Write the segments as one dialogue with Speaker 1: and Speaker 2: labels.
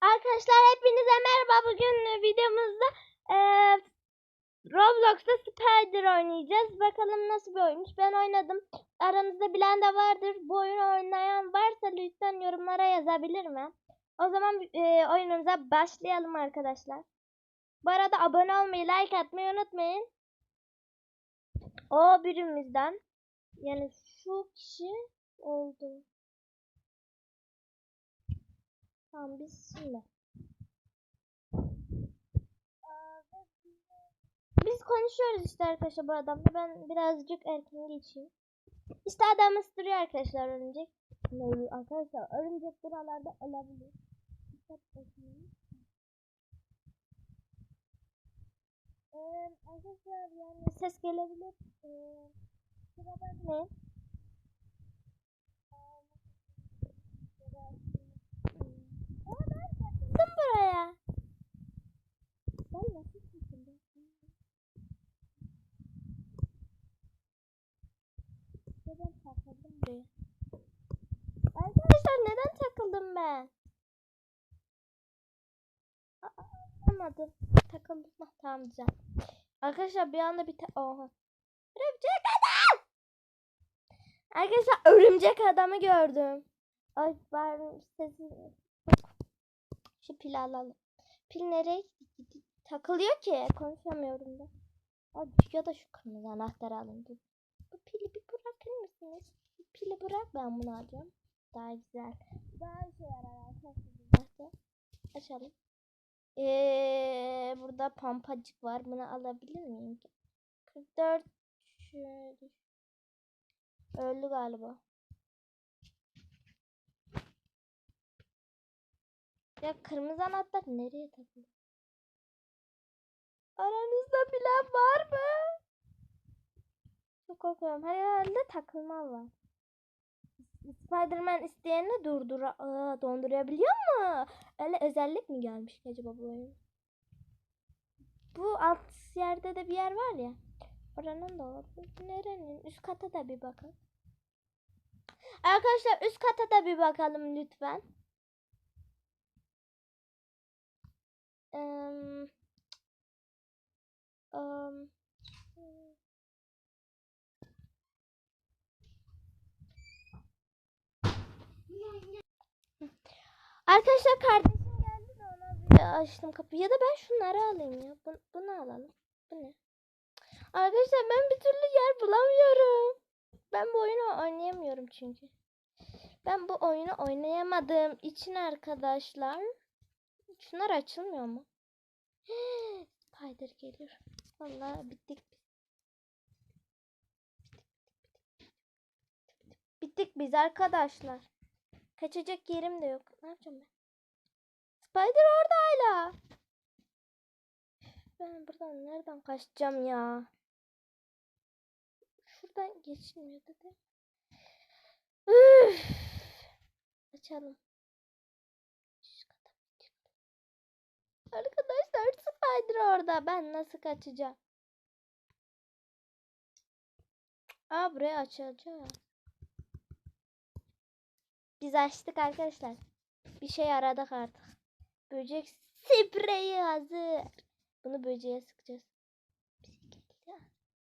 Speaker 1: Arkadaşlar hepinize merhaba. Bugün videomuzda eee Roblox'ta Spider oynayacağız. Bakalım nasıl bir oyunmuş. Ben oynadım. Aranızda bilen de vardır. Bu oyunu oynayan varsa lütfen yorumlara yazabilir mi? O zaman eee, oyunumuza başlayalım arkadaşlar. Bu arada abone olmayı, like atmayı unutmayın. O birimizden. Yani şu kişi oldu. Tamam biz şimdi. Biz konuşuyoruz işte arkadaşlar bu adamla. Ben birazcık erken geçeyim. İşte adam ısırıyor arkadaşlar örümcek. Ne Arkadaşlar örümcek buralarda olabilir. Dikkat etmeyin. Ee, arkadaşlar yani ses gelebilir. Ee, kusura bakmayın. Ama ben takıldım buraya. Ben nasıl takıldım? Neden takıldım buraya? Arkadaşlar neden takıldım ben? Aa, Anlamadım. Takıldım. Ah, tamam güzel. Arkadaşlar bir anda bir ta Oha. Örümcek adam! Arkadaşlar örümcek adamı gördüm. Ay ben sesi şu pil alalım. Pil nereye? Takılıyor ki. Konuşamıyorum da. Ay ya da şu kırmızı anahtarı alın. Bu pili bir bırakır mısınız? Pili bırak ben bunu alacağım. Daha güzel. Daha işe yarar arkadaşlar. Açalım. Ee, burada pompacık var. Bunu alabilir miyim? 44 şöyle. Öldü galiba. Ya kırmızı anahtar nereye takıldı? Aranızda bilen var mı? Çok korkuyorum. Herhalde takılma var. Spiderman isteyeni durdura Aa, dondurabiliyor mu? Öyle özellik mi gelmiş acaba bu oyun? Bu alt yerde de bir yer var ya. Oranın da olabilir. Nerenin? Üst kata da bir bakın. Arkadaşlar üst kata da bir bakalım lütfen. Eee, Arkadaşlar kardeşim geldi de ona bir açtım kapıyı. Ya da ben şunları alayım ya. Bu, bunu alalım. Bu ne? Arkadaşlar ben bir türlü yer bulamıyorum. Ben bu oyunu oynayamıyorum çünkü. Ben bu oyunu oynayamadığım için arkadaşlar. Şunlar açılmıyor mu? Spider geliyor. Vallahi bittik. Bittik biz arkadaşlar. Kaçacak yerim de yok. Ne yapacağım ben? Spider orada hala. Ben buradan nereden kaçacağım ya? Şuradan geçilmiyor dedi. Üf. Açalım. Arkadaşlar Spider orada. Ben nasıl kaçacağım? Aa buraya açılacak. Biz açtık arkadaşlar. Bir şey aradık artık. Böcek spreyi hazır. Bunu böceğe sıkacağız.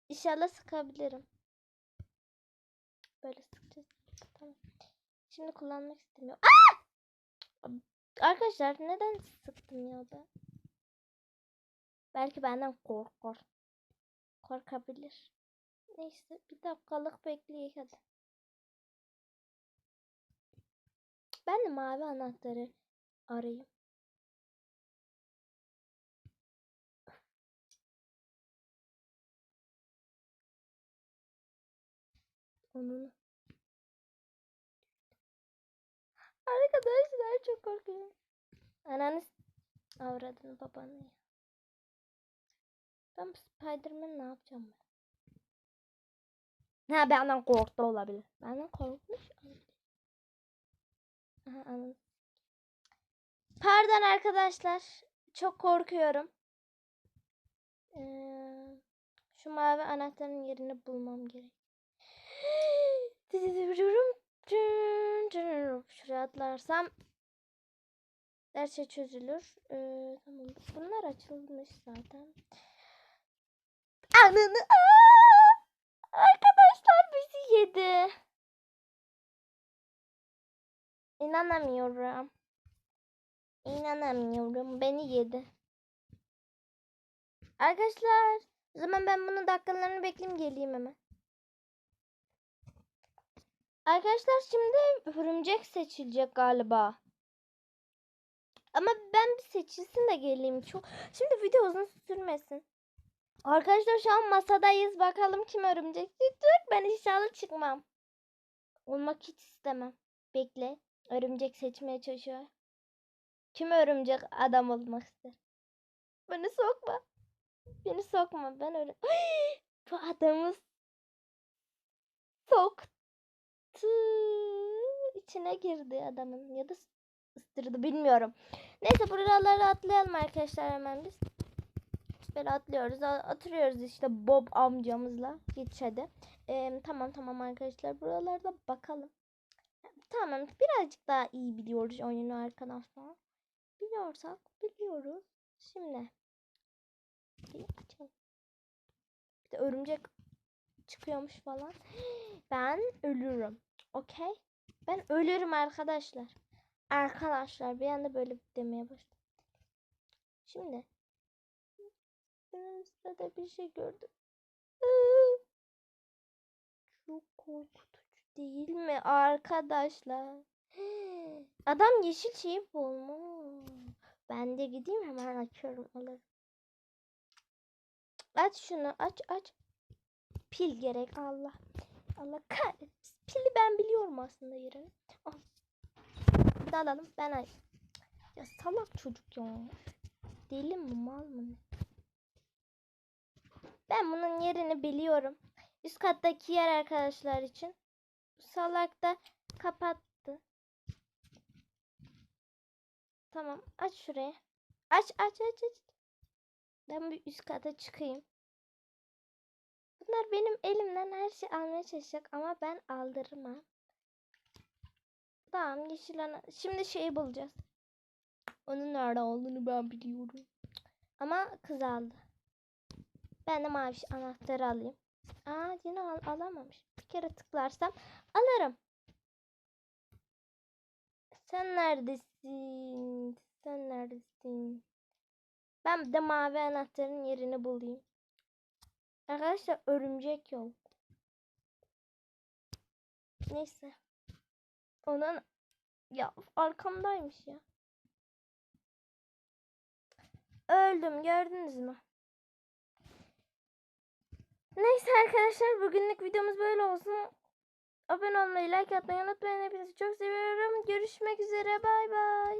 Speaker 1: İnşallah sıkabilirim. Böyle sıkacağız. Tamam. Şimdi kullanmak istemiyorum. Aa! Arkadaşlar neden sıktım ya ben? Belki benden korkar. Korkabilir. Neyse bir dakikalık bekleyek hadi. Ben de mavi anahtarı arayayım. Onun. Arkadaşlar çok korkuyorum. Ananı avradını babanı ya. Ben Spiderman ne yapacağım ben? Ha benden korktu olabilir. Benden korkmuş olabilir. Pardon arkadaşlar. Çok korkuyorum. Ee, şu mavi anahtarın yerini bulmam gerek. Şuraya atlarsam Her şey çözülür. Ee, tamam. Bunlar açılmış zaten. Ananı. Arkadaşlar İnanamıyorum. İnanamıyorum. Beni yedi. Arkadaşlar. O zaman ben bunun dakikalarını bekleyeyim geleyim hemen. Arkadaşlar şimdi örümcek seçilecek galiba. Ama ben bir seçilsin de geleyim. Çok Şimdi video uzun sürmesin. Arkadaşlar şu an masadayız. Bakalım kim örümcek çıkacak. Ben inşallah çıkmam. Olmak hiç istemem. Bekle. Örümcek seçmeye çalışıyor. Kim örümcek adam olmak ister? Beni sokma. Beni sokma. Ben öyle... Bu adamı soktu. İçine girdi adamın. Ya da ıstırdı bilmiyorum. Neyse buraları atlayalım arkadaşlar hemen biz. Böyle atlıyoruz. Oturuyoruz işte Bob amcamızla. Hadi. Ee, tamam tamam arkadaşlar. Buralarda bakalım. Tamam birazcık daha iyi biliyoruz oyunu arkadaşlar. Biliyorsak biliyoruz. Şimdi. Bir açalım. Bir de örümcek çıkıyormuş falan. Ben ölürüm. Okey. Ben ölürüm arkadaşlar. Arkadaşlar bir anda böyle demeye başladım. Şimdi Önümüzde bir şey gördüm. Çok korkutucu değil mi arkadaşlar? Adam yeşil şeyi bulmuş. Ben de gideyim hemen açıyorum alırım. Aç şunu aç aç. Pil gerek Allah. Allah kahretsin. Pili ben biliyorum aslında yerini. Al. Bir de alalım ben aç. Ya salak çocuk ya. Deli mi mal mı? Ben bunun yerini biliyorum. Üst kattaki yer arkadaşlar için. Salak da kapattı. Tamam aç şuraya. Aç aç aç aç. Ben bir üst kata çıkayım. Bunlar benim elimden her şey almaya çalışacak ama ben aldırmam. Tamam yeşil ana. Şimdi şeyi bulacağız. Onun nerede olduğunu ben biliyorum. Ama kız aldı. Ben de mavi anahtarı alayım. Aa yine al alamamış. Kere tıklarsam alırım. Sen neredesin? Sen neredesin? Ben de mavi anahtarın yerini bulayım. Arkadaşlar örümcek yok. Neyse. Onun ya arkamdaymış ya. Öldüm gördünüz mü? Neyse arkadaşlar bugünlük videomuz böyle olsun. Abone olmayı, like atmayı unutmayın. Hepinizi çok seviyorum. Görüşmek üzere. Bay bay.